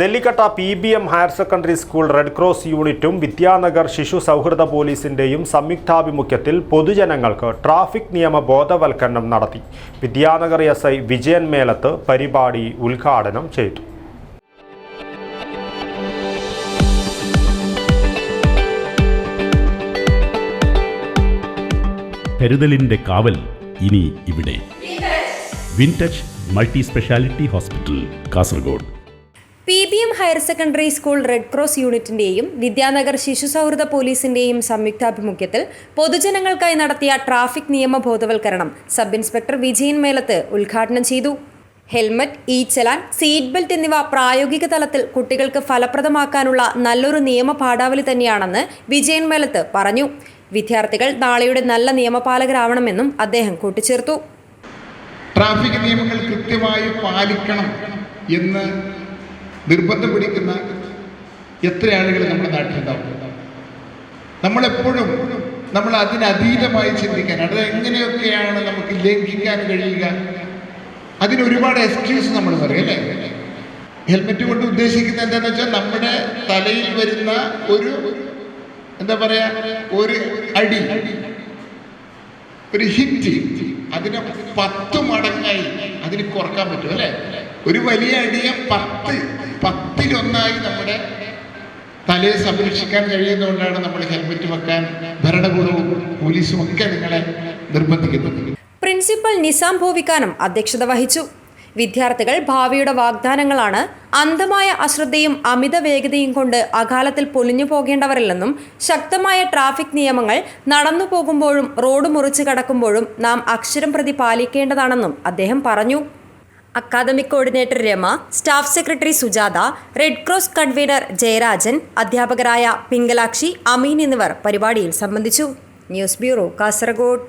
Nellikatta P B M higher secondary school red cross യൂണിറ്റും വിദ്യാനഗർ ശിശു സൗഹൃദ പോലീസിന്റെയും സംയുക്താഭിമുഖ്യത്തിൽ പൊതുജനങ്ങൾക്ക് ട്രാഫിക് നിയമ ബോധവൽക്കരണം നടത്തി. വിദ്യാനഗർ എസ് ഐ വിജയൻ മേലത്ത് പരിപാടി ഉദ്ഘാടനം ചെയ്തു. കരുതലിന്റെ കാവൽ ഇനി ഇവിടെ. Wintouch multi speciality hospital Kasaragod. P B M higher secondary school red cross യൂണിറ്റിന്റെയും Vidyanagar ശിശു സൗഹൃദ പോലീസിന്റെയും സംയുക്താഭിമുഖ്യത്തിൽ പൊതുജനങ്ങൾക്കായി നടത്തിയ ട്രാഫിക് നിയമ ബോധവൽക്കരണം സബ് ഇൻസ്പെക്ടർ വിജയൻ മേലത്ത് ഉദ്ഘാടനം ചെയ്തു. Helmet E challan seat belt എന്നിവ പ്രായോഗിക തലത്തിൽ കുട്ടികൾക്ക് ഫലപ്രദമാക്കാനുള്ള നല്ലൊരു നിയമ പാഠാവലി തന്നെയാണെന്ന് വിജയൻ മേലത്ത് പറഞ്ഞു. വിദ്യാർത്ഥികൾ നാളെയുടെ നല്ല നിയമപാലകരാവണമെന്നും അദ്ദേഹം കൂട്ടിച്ചേർത്തു. ട്രാഫിക് നിയമങ്ങൾ കൃത്യമായി പാലിക്കണം എന്ന് നിർബന്ധം പിടിക്കുന്ന എത്ര ആളുകൾ നമ്മുടെ നാട്ടിലുണ്ടാവും? നമ്മളെപ്പോഴും നമ്മൾ അതിനതീതമായി ചിന്തിക്കാൻ അത് എങ്ങനെയൊക്കെയാണ് നമുക്ക് ലംഘിക്കാൻ കഴിയുക? അതിന് ഒരുപാട് എക്സ്ക്യൂസ് നമ്മൾ പറയും അല്ലേ? ഹെൽമെറ്റ് കൊണ്ട് ഉദ്ദേശിക്കുന്നത് എന്താണെന്ന് വെച്ചാൽ നമ്മുടെ തലയിൽ വരുന്ന ഒരു എന്താ പറയാ ഒരു അടി ഒരു ഹിറ്റ് അതിനെ പത്ത് മടങ്ങായി അതിന് കുറയ്ക്കാൻ പറ്റും അല്ലേ? ഒരു വലിയ അടിയെ പത്ത് പത്തിലൊന്നായി നമ്മുടെ തലയെ സംരക്ഷിക്കാൻ കഴിയുന്നതുകൊണ്ടാണ് നമ്മൾ ഹെൽമെറ്റ് വെക്കാൻ ഭരണകൂടവും പോലീസും ഒക്കെ നിങ്ങളെ നിർബന്ധിക്കുന്നത്. പ്രിൻസിപ്പൽ നിസാം ഭൂവിക്കാനം അധ്യക്ഷത വഹിച്ചു. വിദ്യാർത്ഥികൾ ഭാവിയുടെ വാഗ്ദാനങ്ങളാണ് അന്ധമായ അശ്രദ്ധയും അമിത വേഗതയും കൊണ്ട് അകാലത്തിൽ പൊലിഞ്ഞു പോകേണ്ടവരല്ലെന്നും ശക്തമായ ട്രാഫിക് നിയമങ്ങൾ നടന്നു പോകുമ്പോഴും റോഡ് മുറിച്ച് കടക്കുമ്പോഴും നാം അക്ഷരം പ്രതി പാലിക്കേണ്ടതാണെന്നും അദ്ദേഹം പറഞ്ഞു. Academic coordinator Rama staff secretary Sujatha red cross convener Jayarajan അധ്യാപകരായ പിങ്കലാക്ഷി അമീൻ എന്നിവർ പരിപാടിയിൽ സംബന്ധിച്ചു. News bureau Kasaragod.